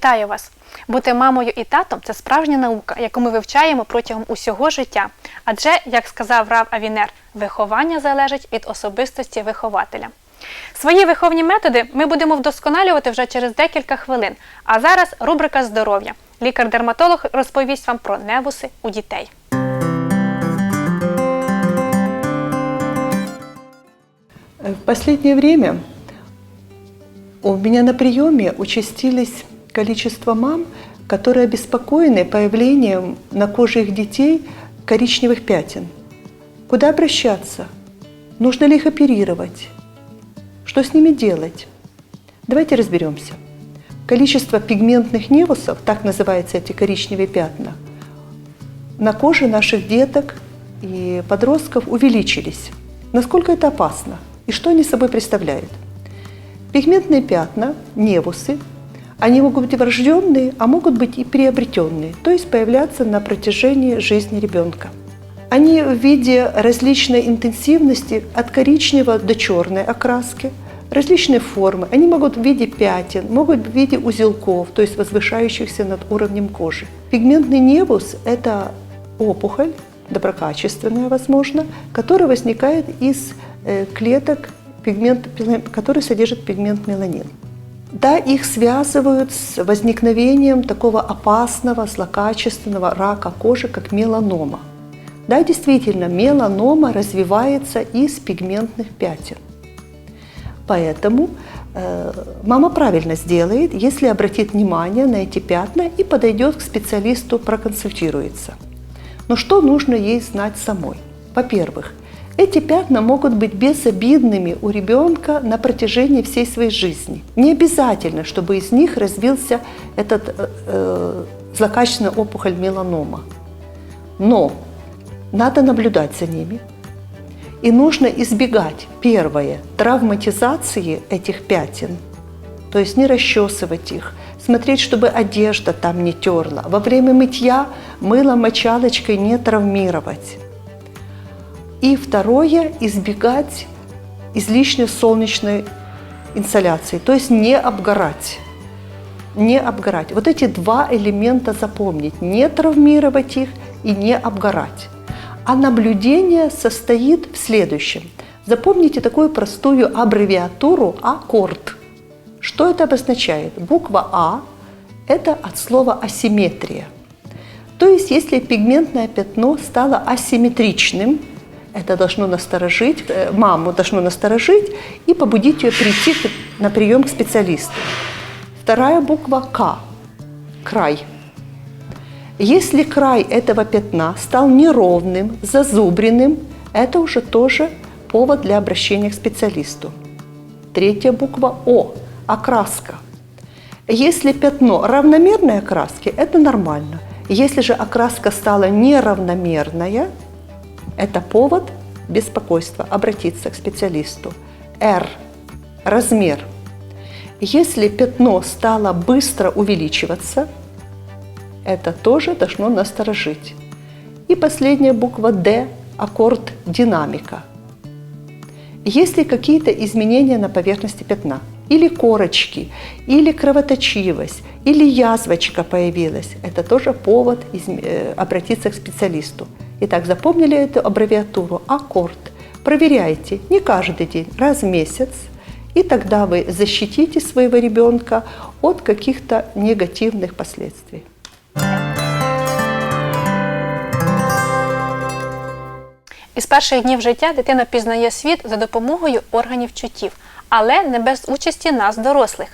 Вітаю вас! Бути мамою і татом це справжня наука, яку ми вивчаємо протягом усього життя. Адже, як сказав Рав Авінер, виховання залежить від особистості вихователя. Свої виховні методи ми будемо вдосконалювати вже через декілька хвилин. А зараз рубрика здоров'я. Лікар-дерматолог розповість вам про невуси у дітей. В последнее время у меня на приеме участились количество мам, которые обеспокоены появлением на коже их детей коричневых пятен. Куда обращаться? Нужно ли их оперировать? Что с ними делать? Давайте разберемся. Количество пигментных невусов, так называются эти коричневые пятна, на коже наших деток и подростков увеличились. Насколько это опасно? И что они собой представляют? Пигментные пятна, невусы, они могут быть врожденные, а могут быть и приобретенные, то есть появляться на протяжении жизни ребенка. Они в виде различной интенсивности от коричневого до черной окраски, различные формы. Они могут в виде пятен, могут в виде узелков, то есть возвышающихся над уровнем кожи. Пигментный невус – это опухоль, доброкачественная, возможно, которая возникает из э, клеток, пигмент, который содержит пигмент меланин. Да, их связывают с возникновением такого опасного, злокачественного рака кожи, как меланома. Да, действительно, меланома развивается из пигментных пятен. Поэтому э, мама правильно сделает, если обратит внимание на эти пятна и подойдет к специалисту, проконсультируется. Но что нужно ей знать самой? Во-первых, эти пятна могут быть безобидными у ребенка на протяжении всей своей жизни. Не обязательно, чтобы из них развился этот э, э, злокачественная опухоль меланома. Но надо наблюдать за ними. И нужно избегать, первое, травматизации этих пятен, то есть не расчесывать их, смотреть, чтобы одежда там не терла. Во время мытья мыло мочалочкой не травмировать. И второе, избегать излишней солнечной инсоляции, то есть не обгорать. Не обгорать. Вот эти два элемента запомнить. Не травмировать их и не обгорать. А наблюдение состоит в следующем. Запомните такую простую аббревиатуру аккорд. Что это обозначает? Буква А – это от слова асимметрия. То есть, если пигментное пятно стало асимметричным, это должно насторожить, э, маму должно насторожить и побудить ее прийти на прием к специалисту. Вторая буква К – край. Если край этого пятна стал неровным, зазубренным, это уже тоже повод для обращения к специалисту. Третья буква О – окраска. Если пятно равномерной окраски, это нормально. Если же окраска стала неравномерная, это повод беспокойства, обратиться к специалисту. R – размер. Если пятно стало быстро увеличиваться, это тоже должно насторожить. И последняя буква D – аккорд динамика. Если какие-то изменения на поверхности пятна, или корочки, или кровоточивость, или язвочка появилась, это тоже повод изм- э, обратиться к специалисту. Итак, запомнили эту аббревиатуру аккорд. Проверяйте не каждый день, раз в месяц, и тогда вы защитите своего ребенка от каких-то негативных последствий. Із перших днів життя дитина пізнає світ за допомогою органів чуттів, але не без участі нас, дорослих.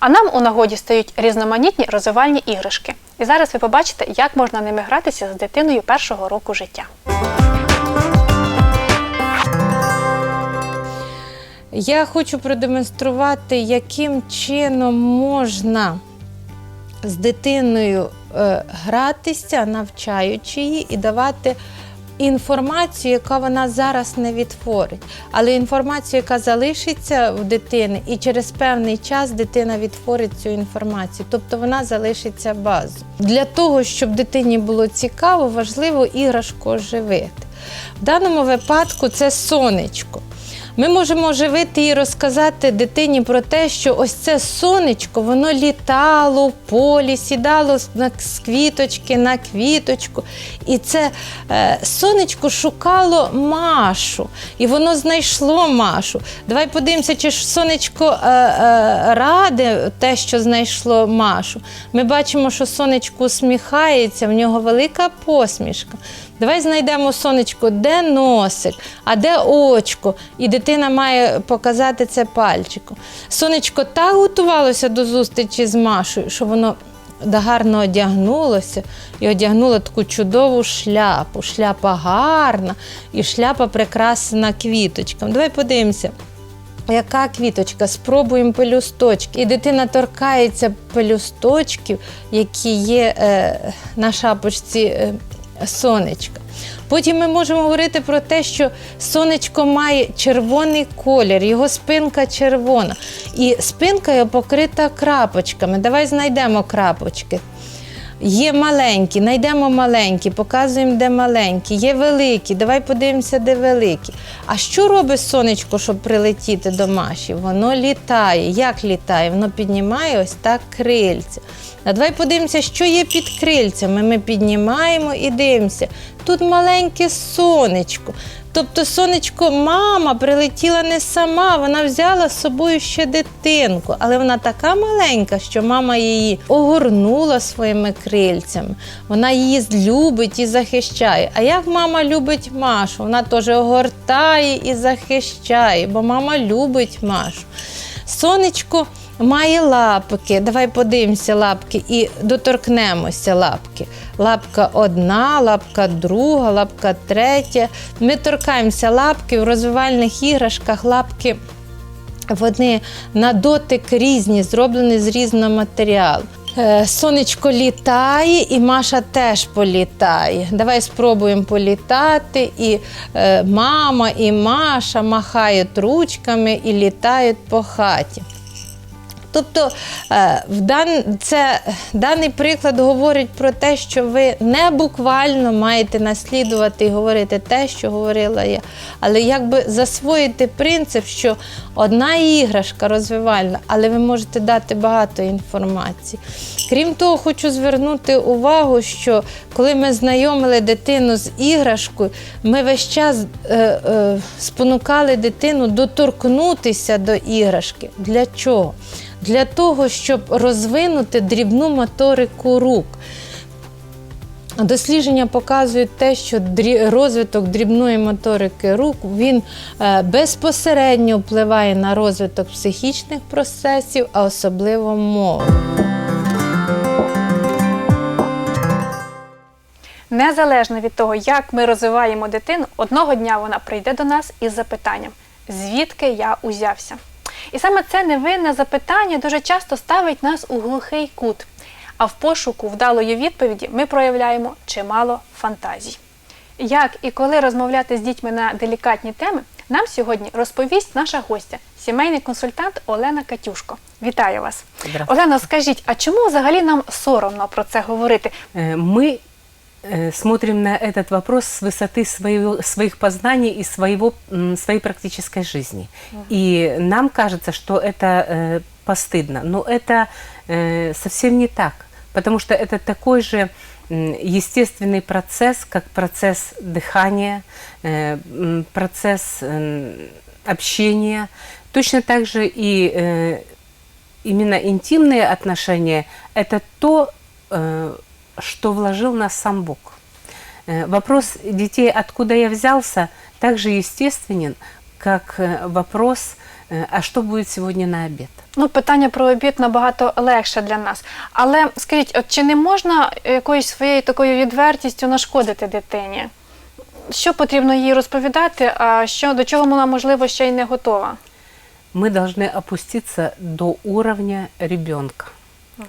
А нам у нагоді стають різноманітні розвивальні іграшки. І зараз ви побачите, як можна ними гратися з дитиною першого року життя. Я хочу продемонструвати, яким чином можна з дитиною е, гратися, навчаючи її і давати інформацію, яка вона зараз не відтворить, але інформацію, яка залишиться в дитини, і через певний час дитина відтворить цю інформацію, тобто вона залишиться базою. Для того, щоб дитині було цікаво, важливо іграшко оживити. В даному випадку це сонечко. Ми можемо оживити і розказати дитині про те, що ось це сонечко, воно літало в полі, сідало з квіточки на квіточку. І це е, сонечко шукало Машу, і воно знайшло Машу. Давай подивимося, чи ж сонечко е, е, раде те, що знайшло Машу. Ми бачимо, що сонечко усміхається, в нього велика посмішка. Давай знайдемо сонечко, де носик, а де очко. І дитина має показати це пальчиком. Сонечко так готувалося до зустрічі з Машою, що воно гарно одягнулося і одягнуло таку чудову шляпу. Шляпа гарна і шляпа прикрасена квіточками. Давай подивимося. Яка квіточка? Спробуємо пелюсточки. І дитина торкається пелюсточків, які є е, на шапочці е, сонечка. Потім ми можемо говорити про те, що сонечко має червоний колір, його спинка червона. І спинка його покрита крапочками. Давай знайдемо крапочки. Є маленькі, знайдемо маленькі, показуємо, де маленькі, є великі. Давай подивимося, де великі. А що робить сонечко, щоб прилетіти до Маші? Воно літає. Як літає? Воно піднімає ось так крильця. А давай подивимося, що є під крильцями. Ми піднімаємо і дивимося. Тут маленьке сонечко. Тобто сонечко, мама прилетіла не сама, вона взяла з собою ще дитинку, але вона така маленька, що мама її огорнула своїми крильцями. Вона її любить і захищає. А як мама любить Машу? Вона теж огортає і захищає, бо мама любить Машу. Сонечко має лапки. Давай подивимося лапки і доторкнемося лапки. Лапка одна, лапка друга, лапка третя. Ми торкаємося лапки в розвивальних іграшках. Лапки вони на дотик різні, зроблені з різного матеріалу. Е, Сонечко літає, і Маша теж політає. Давай спробуємо політати. І е, мама, і Маша махають ручками і літають по хаті. Тобто е, в дан, це, даний приклад говорить про те, що ви не буквально маєте наслідувати і говорити те, що говорила я, але якби засвоїти принцип, що одна іграшка розвивальна, але ви можете дати багато інформації. Крім того, хочу звернути увагу, що коли ми знайомили дитину з іграшкою, ми весь час е, е, спонукали дитину доторкнутися до іграшки. Для чого? Для того, щоб розвинути дрібну моторику рук. Дослідження показують те, що розвиток дрібної моторики рук він е, безпосередньо впливає на розвиток психічних процесів, а особливо мови. Незалежно від того, як ми розвиваємо дитину, одного дня вона прийде до нас із запитанням, звідки я узявся. І саме це невинне запитання дуже часто ставить нас у глухий кут. А в пошуку вдалої відповіді ми проявляємо чимало фантазій. Як і коли розмовляти з дітьми на делікатні теми, нам сьогодні розповість наша гостя, сімейний консультант Олена Катюшко. Вітаю вас. Здравствуйте. Олено, скажіть, а чому взагалі нам соромно про це говорити? Э, Мы э, смотрим на этот вопрос с высоты своего, своих познаний и своего, своей практической жизни. И нам кажется, что это э, постыдно. Но это э, совсем не так. Потому что это такой же м, естественный процесс, как процесс дыхания, э, процесс м, общения. Точно так же и э, именно интимные отношения – это то, э, что вложил нас сам Бог. Э, Вопрос детей, откуда я взялся, также естественен, как э, вопрос, э, а что будет сегодня на обед. Ну, питання про обід набагато легше для нас. Але скажіть, от чи не можна якоюсь своєю такою відвертістю нашкодити дитині? Що потрібно їй розповідати, а що до чого вона можливо ще й не готова? Мы должны опуститься до уровня ребенка. Э,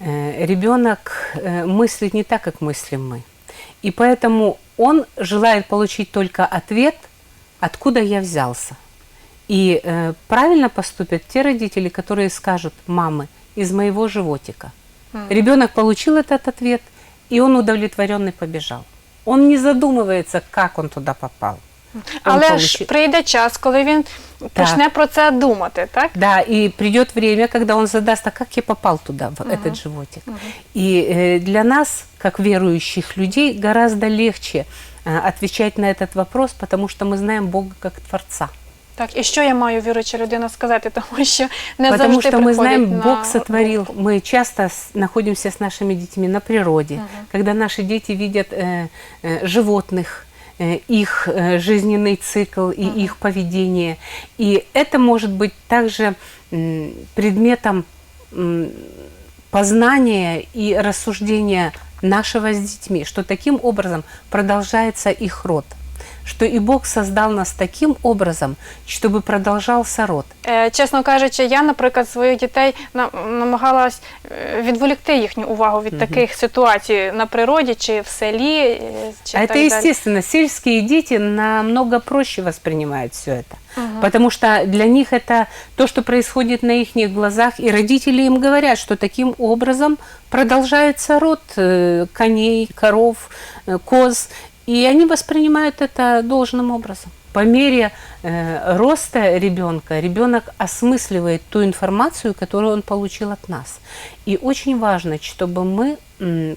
Ребенок э, мыслит не так, как мыслим мы. И поэтому он желает получить только ответ, откуда я взялся. И э, правильно поступят те родители, которые скажут, мамы, из моего животика. Ребенок получил этот ответ, и он удовлетворенный побежал. Он не задумывается, как он туда попал. он Але ж получит- прийде час, коли він почне про це думати, так? Да, и придет время, когда он задаст, а как я попал туда, в этот животик. И э, для нас, как верующих людей, гораздо легче э, отвечать на этот вопрос, потому что мы знаем Бога как Творца. Так, і що я маю віруюча людина сказати, тому що не Потому завжди что мы приходять знаем, на Бог сотворил. думку. Мы часто с- находимся с нашими детьми на природе, когда наши дети видят э, э, животных, э, их э, жизненный цикл и их поведение. И это может быть также м, предметом м, познания и рассуждения нашего с детьми, что таким образом продолжается их род, что и Бог создал нас таким образом, чтобы продолжался род. Е, Чесно кажучи, я, наприклад, своїх дітей на- намагалась е, відволікти їхню увагу від таких ситуацій на природі чи в селі. е, Чи А так это далі. естественно. Сельские дети намного проще воспринимают все это. Потому что для них это то, что происходит на их глазах, и родители им говорят, что таким образом продолжается род э, коней, коров, э, коз, и они воспринимают это должным образом. По мере э, роста ребенка ребенок осмысливает ту информацию, которую он получил от нас. И очень важно, чтобы мы,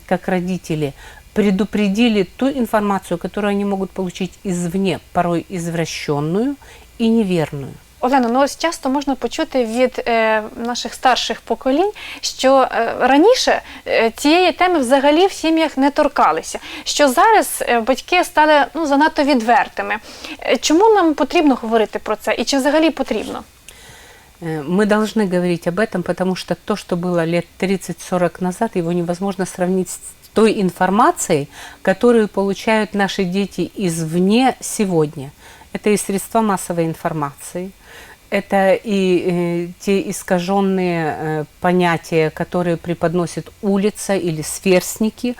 как родители, предупредили ту информацию, которую они могут получить извне, порой извращенную и неверную. Олено, ну ось часто можна почути від е, наших старших поколінь, що е, раніше е, цієї теми взагалі в сім'ях не торкалися. Що зараз е, батьки стали ну занадто відвертими. Е, Чому нам потрібно говорити про це? І чи взагалі потрібно? Э, Мы должны говорить об этом, потому что то, что было лет 30-40 назад, его невозможно сравнить с той информацией, которую получают наши дети извне сегодня. Это и средства массовой информации, это и э, те искаженные э, понятия, которые преподносит улица или сверстники.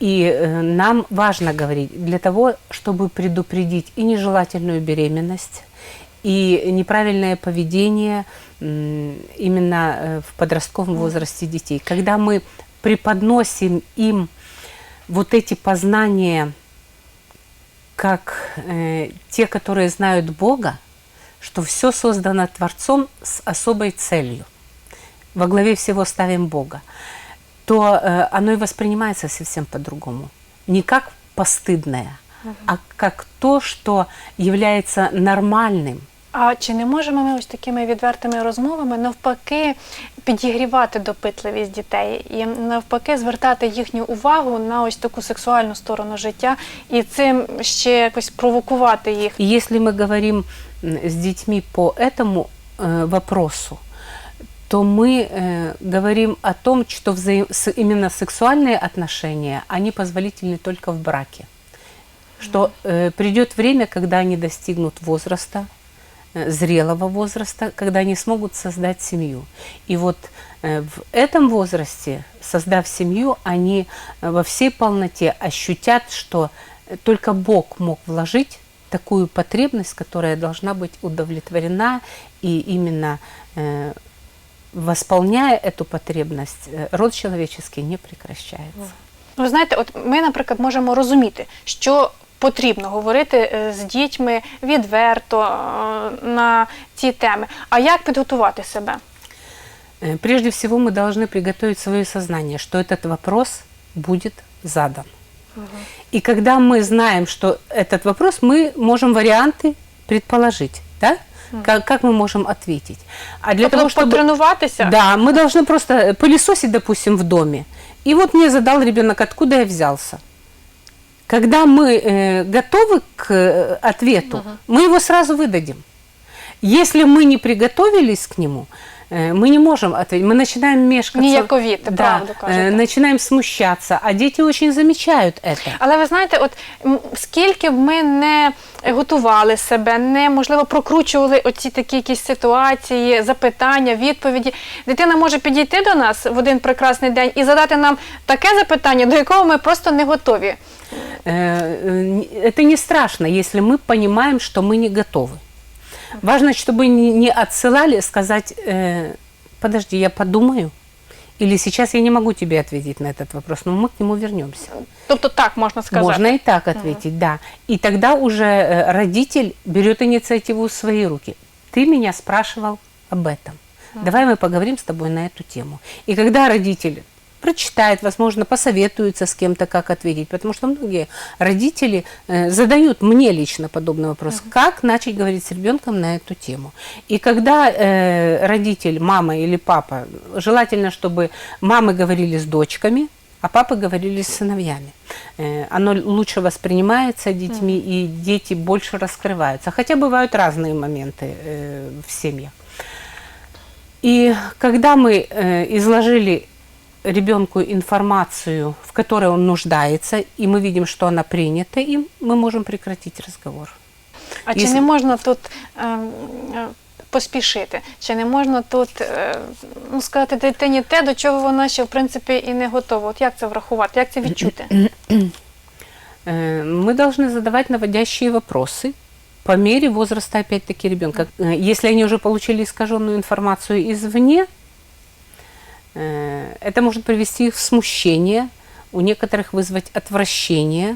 И э, нам важно говорить для того, чтобы предупредить и нежелательную беременность, и неправильное поведение м, именно э, в подростковом возрасте детей. Когда мы преподносим им вот эти познания как э, те, которые знают Бога, что все создано Творцом с особой целью. Во главе всего ставим Бога, то э, оно и воспринимается совсем по-другому. Не как постыдное, а как то, что является нормальным. А чи не можемо ми ось такими відвертими розмовами навпаки підігрівати допитливість дітей і навпаки звертати їхню увагу на ось таку сексуальну сторону життя і цим ще якось провокувати їх? И если мы говорим м, с детьми по этому э, вопросу, то мы э, говорим о том, что взаим- с- именно сексуальные отношения, они позволительны только в браке. Что э, придет время, когда они достигнут возраста, э, зрелого возраста, когда они смогут создать семью. И вот э, в этом возрасте, создав семью, они э, во всей полноте ощутят, что только Бог мог вложить такую потребность, которая должна быть удовлетворена, и именно э, восполняя эту потребность, э, род человеческий не прекращается. Ви знаєте, от ми, наприклад, можемо розуміти, що потрібно говорити е, з дітьми відверто е, на ці теми. А як підготувати себе? Э, Прежде всего мы должны приготовить свое сознание, что этот вопрос будет задан. И когда мы знаем, что этот вопрос, мы можем варианты предположить, да? Как, как мы можем ответить? А для тобто того, чтобы... потренуватися? Да, мы должны просто пылесосить, допустим, в доме. И вот мне задал ребенок, откуда я взялся. Когда мы э, готовы к э, ответу, мы его сразу выдадим. Если мы не приготовились к нему, мы не можем ответить. Мы начинаем мешкаться. Ніяковіти, да, правду э, кажете. начинаем смущаться, а дети очень замечают это. Але ви знаєте, от м, скільки б ми не готували себе, не можливо прокручували оці такі якісь ситуації, запитання, відповіді. Дитина може підійти до нас в один прекрасний день і задати нам таке запитання, до якого ми просто не готові. Э, э, Это не страшно, если мы понимаем, что мы не готовы. Важно, чтобы не отсылали сказать, э, подожди, я подумаю, Или сейчас я не могу тебе ответить на этот вопрос, но мы к нему вернемся. Тобто так можна сказати. Можно и так ответить, да. И тогда уже э, родитель берет инициативу в свои руки. Ты меня спрашивал об этом. Давай мы поговорим с тобой на эту тему. И когда родитель прочитает, возможно, посоветуется с кем-то, как ответить, потому что многие родители э, задают мне лично подобный вопрос, как начать говорить с ребенком на эту тему. И когда э, родитель, мама или папа, желательно, чтобы мамы говорили с дочками, а папы говорили с сыновьями. Э, Оно лучше воспринимается детьми, и дети больше раскрываются. Хотя бывают разные моменты э, в семьях. И когда мы изложили ребенку информацию, в которой он нуждается, и мы видим, что она принята им, мы можем прекратить разговор. А чи Якщо- не можна тут е, е, поспішити? Чи не можна тут е, ну, сказати дитині те, до чого вона ще в принципі і не готова? От як це врахувати? Як це відчути? Э, Мы должны задавать наводящие вопросы по мере возраста, опять-таки, ребенка. Э, Если они уже получили искаженную информацию извне, э, это может привести их в смущение, у некоторых вызвать отвращение.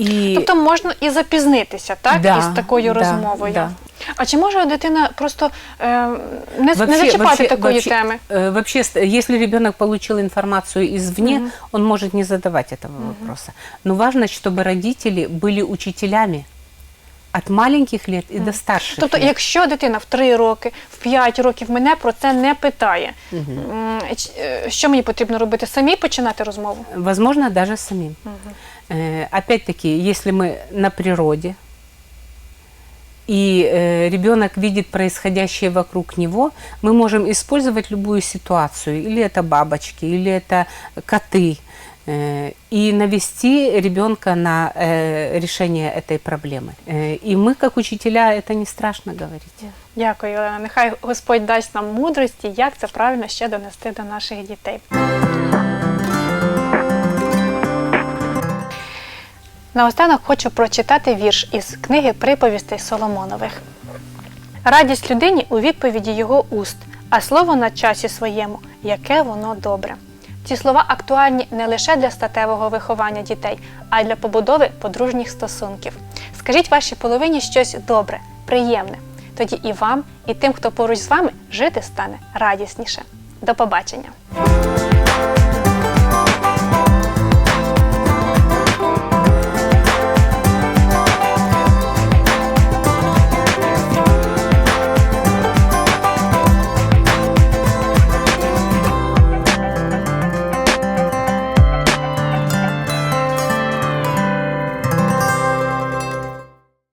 И Тобто можна і запізнитися, так? Да, із такою да, розмовою. да. А чи може дитина просто е, не, не Вообще- зачіпати вообще- такої вообще, теми? э, Вообще, ст- если ребенок получил информацию извне, он может не задавать этого вопроса. Но важно, чтобы родители были учителями от маленьких лет и до старших Тобто, лет. якщо дитина в 3 роки, в 5 років мене про це не питає, м, ч- е, що мені потрібно робити? Самі починати розмову? Возможно, даже самим. Э, Опять-таки, если мы на природе, и э, ребенок видит происходящее вокруг него, мы можем использовать любую ситуацию, или это бабочки, или это коты, э, и навести ребенка на э, решение этой проблемы. Э, и мы, как учителя, это не страшно говорить. Дякую, Олена. Нехай Господь дасть нам мудрості, як це правильно ще донести до наших дітей. Наостанок хочу прочитати вірш із книги приповістей Соломонових. Радість людині у відповіді його уст, а слово на часі своєму, яке воно добре. Ці слова актуальні не лише для статевого виховання дітей, а й для побудови подружніх стосунків. Скажіть вашій половині щось добре, приємне. Тоді і вам, і тим, хто поруч з вами, жити стане радісніше. До побачення!